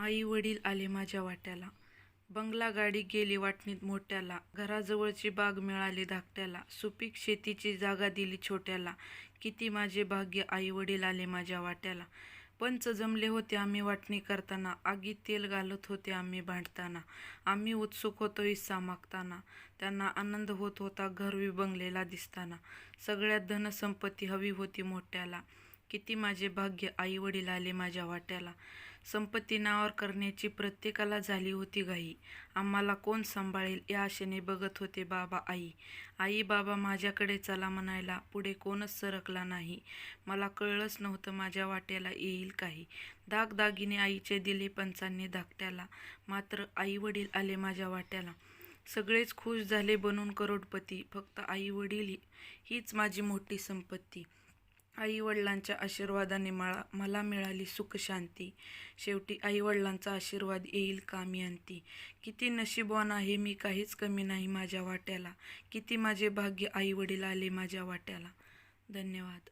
आई वडील आले माझ्या वाट्याला. बंगला गाडी गेली वाटणीत मोठ्याला. घराजवळची बाग मिळाली धाकट्याला. सुपीक शेतीची जागा दिली छोट्याला. किती माझे भाग्य आई वडील आले माझ्या वाट्याला. पंच जमले होते आम्ही वाटणी करताना. आगीत तेल घालत होते आम्ही भांडताना. आम्ही उत्सुक होतो हिस्सा मागताना. त्यांना आनंद होत होता घर विबंगलेला दिसताना. सगळ्यात धनसंपत्ती हवी होती मोठ्याला. किती माझे भाग्य आई वडील आले माझ्या वाट्याला. संपत्ती नावावर करण्याची प्रत्येकाला झाली होती घाई. आम्हाला कोण सांभाळेल या आशेने बघत होते बाबा आई. आई बाबा माझ्याकडे चला म्हणायला पुढे कोणच सरकला नाही. मला कळलंच नव्हतं माझ्या वाट्याला येईल काही. दागदागिने आईचे दिले पंचांनी धाकट्याला. मात्र आई वडील आले माझ्या वाट्याला. सगळेच खुश झाले बनून करोडपती. फक्त आई वडील हीच माझी मोठी संपत्ती. आईवडिलांच्या आशीर्वादाने मला मला मिळाली सुखशांती शेवटी आईवडिलांचा आशीर्वाद येईल कामी अंती किती नशीबवान आहे मी काहीच कमी नाही माझ्या वाट्याला. किती माझे भाग्य आईवडील आले माझ्या वाट्याला. धन्यवाद.